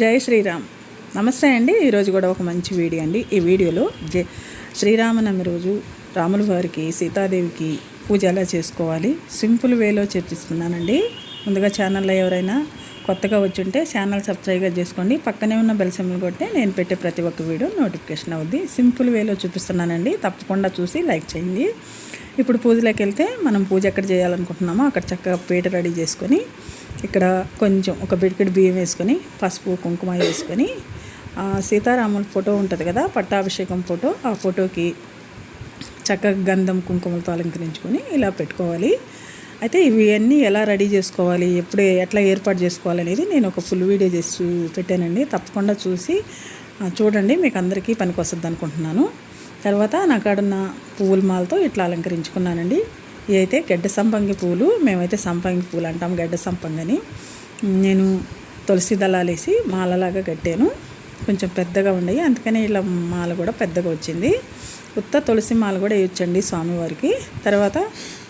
జై శ్రీరామ్. నమస్తే అండి. ఈరోజు కూడా ఒక మంచి వీడియో అండి. ఈ వీడియోలో జై శ్రీరామనవమి రోజు రాముల వారికి సీతాదేవికి పూజ ఎలా చేసుకోవాలి? సింపుల్ వేలో చర్చిస్తున్నానండి. ముందుగా ఛానల్లో ఎవరైనా కొత్తగా వచ్చుంటే ఛానల్ సబ్స్క్రైబ్ చేసుకోండి. పక్కనే ఉన్న బెల్ సింబల్ కొట్టే నేను పెట్టే ప్రతి ఒక్క వీడియో నోటిఫికేషన్ అవుద్ది. సింపుల్ వేలో చూపిస్తున్నానండి. తప్పకుండా చూసి లైక్ చేయండి. ఇప్పుడు పూజలోకి వెళ్తే మనం పూజ ఎక్కడ చేయాలనుకుంటున్నామో అక్కడ చక్కగా పీట రెడీ చేసుకొని ఇక్కడ కొంచెం ఒక బిడికిడి బియ్యం వేసుకొని పసుపు కుంకుమ వేసుకొని సీతారాముల ఫోటో ఉంటుంది కదా పట్టాభిషేకం ఫోటో ఆ ఫోటోకి చక్కగా గంధం కుంకుమలతో అలంకరించుకొని ఇలా పెట్టుకోవాలి. అయితే ఇవి అన్నీ ఎలా రెడీ చేసుకోవాలి ఎప్పుడు ఎట్లా ఏర్పాటు చేసుకోవాలి అనేది నేను ఒక ఫుల్ వీడియో చేసి పెట్టానండి తప్పకుండా చూసి చూడండి మీకు అందరికీ పనికి వస్తుంది అనుకుంటున్నాను. తర్వాత నా కాడున్న పువ్వుల మాలతో ఇట్లా అలంకరించుకున్నానండి. ఇదైతే గడ్డ సంపంగి పువ్వులు మేమైతే సంపంగి పువ్వులు అంటాం గడ్డ సంపంగని. నేను తులసి దళాలేసి మాలలాగా కట్టాను. కొంచెం పెద్దగా ఉండయి అందుకని ఇలా మాల కూడా పెద్దగా వచ్చింది. ఉత్త తులసి మాల కూడా వేయొచ్చండి స్వామివారికి. తర్వాత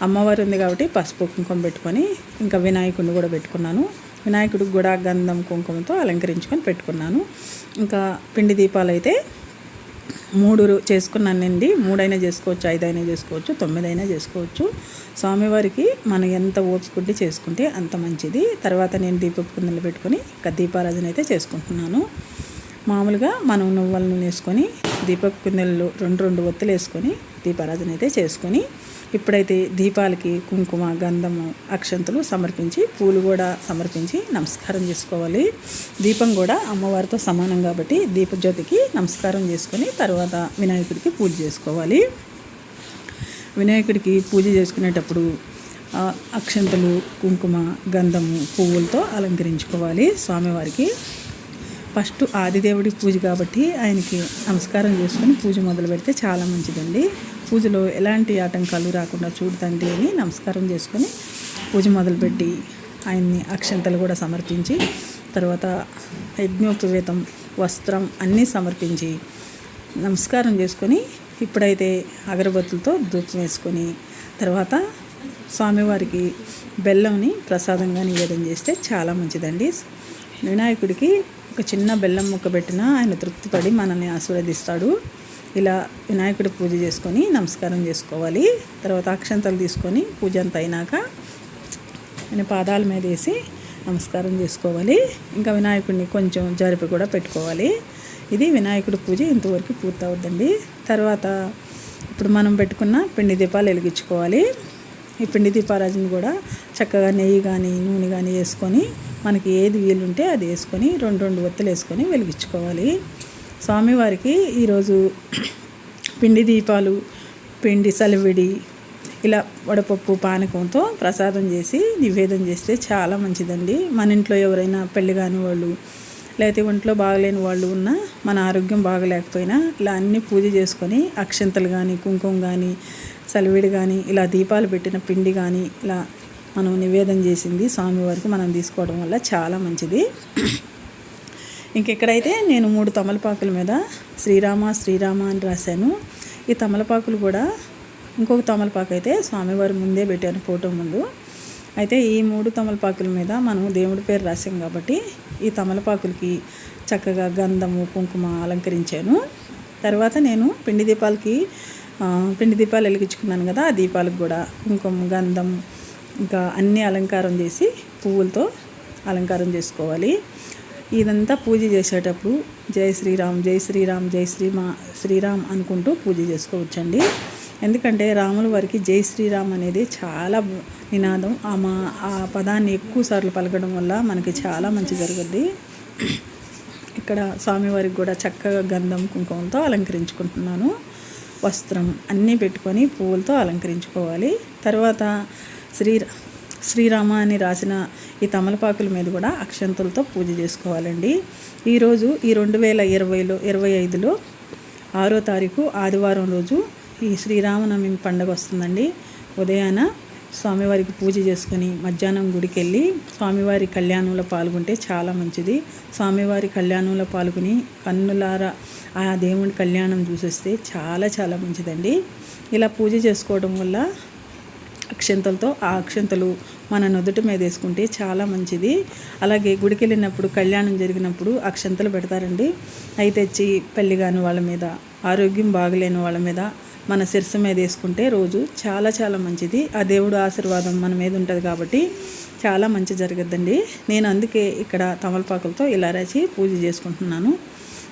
అమ్మవారి ఉంది కాబట్టి పసుపు కుంకుమ పెట్టుకొని ఇంకా వినాయకుడిని కూడా పెట్టుకున్నాను. వినాయకుడికి కూడా గంధం కుంకుమతో అలంకరించుకొని పెట్టుకున్నాను. ఇంకా పిండి దీపాలు అయితే మూడు చేసుకున్నానండి. మూడైనా చేసుకోవచ్చు ఐదైనా చేసుకోవచ్చు తొమ్మిదైనా చేసుకోవచ్చు. స్వామివారికి మనం ఎంత ఓపికంటే చేసుకుంటే అంత మంచిది. తర్వాత నేను దీపపు కుందలు పెట్టుకొని ఇంకా దీపారాధన అయితే చేసుకుంటున్నాను. మామూలుగా మనం నువ్వులను వేసుకొని దీపపు రెండు రెండు ఒత్తులు వేసుకొని దీపారాధన అయితే చేసుకొని ఇప్పుడైతే దీపాలకి కుంకుమ గంధము అక్షంతలు సమర్పించి పూలు కూడా సమర్పించి నమస్కారం చేసుకోవాలి. దీపం కూడా అమ్మవారితో సమానం కాబట్టి దీపజ్యోతికి నమస్కారం చేసుకొని తర్వాత వినాయకుడికి పూజ చేసుకోవాలి. వినాయకుడికి పూజ చేసుకునేటప్పుడు అక్షంతులు అక్షంతలు కుంకుమ గంధము పువ్వులతో అలంకరించుకోవాలి స్వామివారికి. ఫస్ట్ ఆదిదేవుడి పూజ కాబట్టి ఆయనకి నమస్కారం చేసుకొని పూజ మొదలు పెడితే చాలా మంచిదండి. పూజలో ఎలాంటి ఆటంకాలు రాకుండా చూడతండి అని నమస్కారం చేసుకొని పూజ మొదలుపెట్టి ఆయన్ని అక్షంతలు కూడా సమర్పించి తర్వాత యజ్ఞోపవేతం వస్త్రం అన్నీ సమర్పించి నమస్కారం చేసుకొని ఇప్పుడైతే అగరబత్తులతో ధూపం వేసుకొని తర్వాత స్వామివారికి బెల్లంని ప్రసాదంగా నివేదన చేస్తే చాలా మంచిదండి. వినాయకుడికి ఒక చిన్న బెల్లం ముక్క పెట్టినా ఆయన తృప్తిపడి మనల్ని ఆశీర్వదిస్తాడు. ఇలా వినాయకుడి పూజ చేసుకొని నమస్కారం చేసుకోవాలి. తర్వాత అక్షంతలు తీసుకొని పూజ అంత అయినాక ఆయన పాదాల మీద వేసి నమస్కారం చేసుకోవాలి. ఇంకా వినాయకుడిని కొంచెం జరిపి కూడా పెట్టుకోవాలి. ఇది వినాయకుడి పూజ ఇంతవరకు పూర్తవుద్దండి. తర్వాత ఇప్పుడు మనం పెట్టుకున్న పిండి దీపాలు వెలిగించుకోవాలి. ఈ పిండి దీపారాజుని కూడా చక్కగా నెయ్యి కానీ నూనె కానీ వేసుకొని మనకి ఏది వీలుంటే అది వేసుకొని రెండు రెండు ఒత్తులు వేసుకొని వెలిగించుకోవాలి. స్వామివారికి ఈరోజు పిండి దీపాలు పిండి సలివిడి ఇలా వడపప్పు పానకంతో ప్రసాదం చేసి నివేదం చేస్తే చాలా మంచిదండి. మన ఇంట్లో ఎవరైనా పెళ్ళి కాని వాళ్ళు లేకపోతే ఒంట్లో బాగలేని వాళ్ళు ఉన్నా మన ఆరోగ్యం బాగలేకపోయినా ఇలా అన్ని పూజ చేసుకొని అక్షంతలు కానీ కుంకుమ కానీ సలివిడి కానీ ఇలా దీపాలు పెట్టిన పిండి కానీ ఇలా మనం నివేదన చేసింది స్వామివారికి మనం తీసుకోవడం వల్ల చాలా మంచిది. ఇంకెక్కడైతే నేను మూడు తమలపాకుల మీద శ్రీరామ శ్రీరామ అని రాశాను. ఈ తమలపాకులు కూడా ఇంకొక తమలపాకు అయితే స్వామివారి ముందే పెట్టాను ఫోటో ముందు. అయితే ఈ మూడు తమలపాకుల మీద మనం దేవుడి పేరు రాసాం కాబట్టి ఈ తమలపాకులకి చక్కగా గంధము కుంకుమ అలంకరించాను. తర్వాత నేను పిండి దీపాలకి పిండి దీపాలు వెలిగించుకున్నాను కదా ఆ దీపాలకు కూడా కుంకుమ గంధం ఇంకా అన్ని అలంకారం చేసి పువ్వులతో అలంకారం చేసుకోవాలి. ఇదంతా పూజ చేసేటప్పుడు జై శ్రీరామ్ జై శ్రీరామ్ జై శ్రీమా శ్రీరామ్ అనుకుంటూ పూజ చేసుకోవచ్చండి. ఎందుకంటే రాముల వారికి జై శ్రీరామ్ అనేది చాలా నినాదం. ఆ మా ఆ పదాన్ని ఎక్కువ సార్లు పలకడం వల్ల మనకి చాలా మంచి జరుగుద్ది. ఇక్కడ స్వామివారికి కూడా చక్కగా గంధం కుంకుమంతో అలంకరించుకుంటున్నాను. వస్త్రం అన్నీ పెట్టుకొని పువ్వులతో అలంకరించుకోవాలి. తర్వాత శ్రీ శ్రీరామ అని రాసిన ఈ తమలపాకుల మీద కూడా అక్షంతులతో పూజ చేసుకోవాలండి. ఈరోజు ఈ రెండు వేల ఇరవైలో ఇరవై ఐదులో ఆరో తారీఖు ఆదివారం రోజు ఈ శ్రీరామనవమి పండుగ వస్తుందండి. ఉదయాన స్వామివారికి పూజ చేసుకుని మధ్యాహ్నం గుడికి వెళ్ళి స్వామివారి కళ్యాణంలో పాల్గొంటే చాలా మంచిది. స్వామివారి కళ్యాణంలో పాల్గొని కన్నులారా ఆ దేవుడి కళ్యాణం చూసేస్తే చాలా చాలా మంచిదండి. ఇలా పూజ చేసుకోవడం వల్ల అక్షంతలతో ఆ అక్షంతలు మన నుదుటి మీద వేసుకుంటే చాలా మంచిది. అలాగే గుడికి వెళ్ళినప్పుడు కళ్యాణం జరిగినప్పుడు అక్షంతలు పెడతారండి. అవి తెచ్చి పెళ్ళి కాని వాళ్ళ మీద ఆరోగ్యం బాగలేని వాళ్ళ మీద మన శిరస్సు మీద వేసుకుంటే రోజు చాలా చాలా మంచిది. ఆ దేవుడు ఆశీర్వాదం మన మీద ఉంటుంది కాబట్టి చాలా మంచి జరగద్దండి. నేను అందుకే ఇక్కడ తమలపాకులతో ఇలా రాసి పూజ చేసుకుంటున్నాను.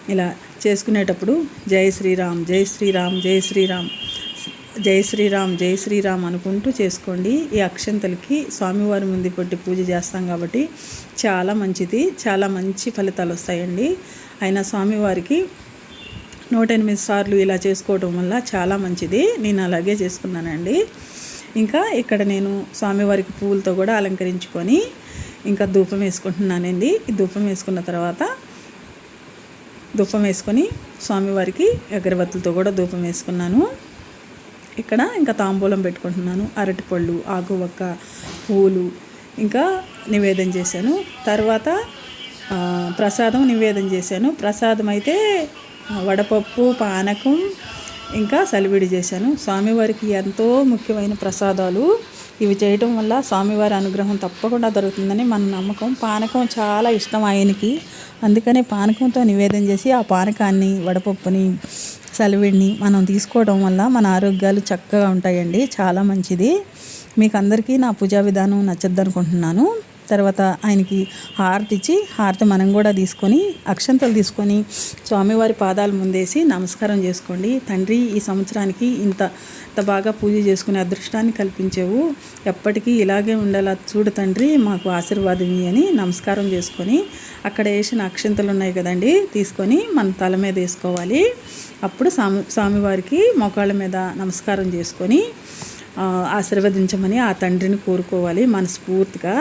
ఇలా చేసుకునేటప్పుడు జై శ్రీరామ్ జై శ్రీరామ్ జై శ్రీరామ్. జై శ్రీరామ్ జై శ్రీరామ్ అనుకుంటూ చేసుకోండి. ఈ అక్షంతలకి స్వామివారి ముందు పెట్టి పూజ చేస్తాం కాబట్టి చాలా మంచిది. చాలా మంచి ఫలితాలు వస్తాయండి. అయినా స్వామివారికి నూట ఎనిమిది సార్లు ఇలా చేసుకోవడం వల్ల చాలా మంచిది. నేను అలాగే చేసుకున్నానండి. ఇంకా ఇక్కడ నేను స్వామివారికి పువ్వులతో కూడా అలంకరించుకొని ఇంకా ధూపం వేసుకుంటున్నానండి. ఈ ధూపం వేసుకున్న తర్వాత ధూపం వేసుకొని స్వామివారికి అగరబత్తులతో కూడా ధూపం వేసుకున్నాను. ఇక్కడ ఇంకా తాంబూలం పెట్టుకుంటున్నాను. అరటిపళ్ళు ఆకువక్క పూలు ఇంకా నివేదన చేశాను. తర్వాత ప్రసాదం నివేదన చేశాను. ప్రసాదం అయితే వడపప్పు పానకం ఇంకా సలివిడి చేశాను. స్వామివారికి ఎంతో ముఖ్యమైన ప్రసాదాలు. ఇవి చేయటం వల్ల స్వామివారి అనుగ్రహం తప్పకుండా దొరుకుతుందని మన నమ్మకం. పానకం చాలా ఇష్టం ఆయనకి. అందుకనే పానకంతో నివేదన చేసి ఆ పానకాన్ని వడపప్పుని సెలవిడిని మనం తీసుకోవడం వల్ల మన ఆరోగ్యాలు చక్కగా ఉంటాయండి. చాలా మంచిది. మీకు అందరికీ నా పూజా విధానం నచ్చద్దు అనుకుంటున్నాను. తర్వాత ఆయనకి హారతి ఇచ్చి హారతి మనం కూడా తీసుకొని అక్షంతలు తీసుకొని స్వామివారి పాదాలు ముందేసి నమస్కారం చేసుకోండి. తండ్రి ఈ సంవత్సరానికి ఇంత ఇంత బాగా పూజ చేసుకునే అదృష్టాన్ని కల్పించేవు. ఎప్పటికీ ఇలాగే ఉండేలా చూడు తండ్రి మాకు ఆశీర్వాదం అని నమస్కారం చేసుకొని అక్కడ వేసిన అక్షంతలు ఉన్నాయి కదండి తీసుకొని మన తల మీద వేసుకోవాలి. అప్పుడు స్వామి స్వామివారికి మోకాళ్ళ మీద నమస్కారం చేసుకొని ఆశీర్వదించమని ఆ తండ్రిని కోరుకోవాలి మనస్ఫూర్తిగా.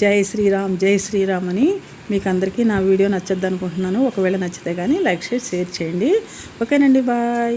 జై శ్రీరామ్ జై శ్రీరామ్ అని మీకు అందరికీ నా వీడియో నచ్చద్దు అనుకుంటున్నాను ఒకవేళ నచ్చితే కానీ లైక్ షేర్ షేర్ చేయండి. ఓకేనండి బాయ్.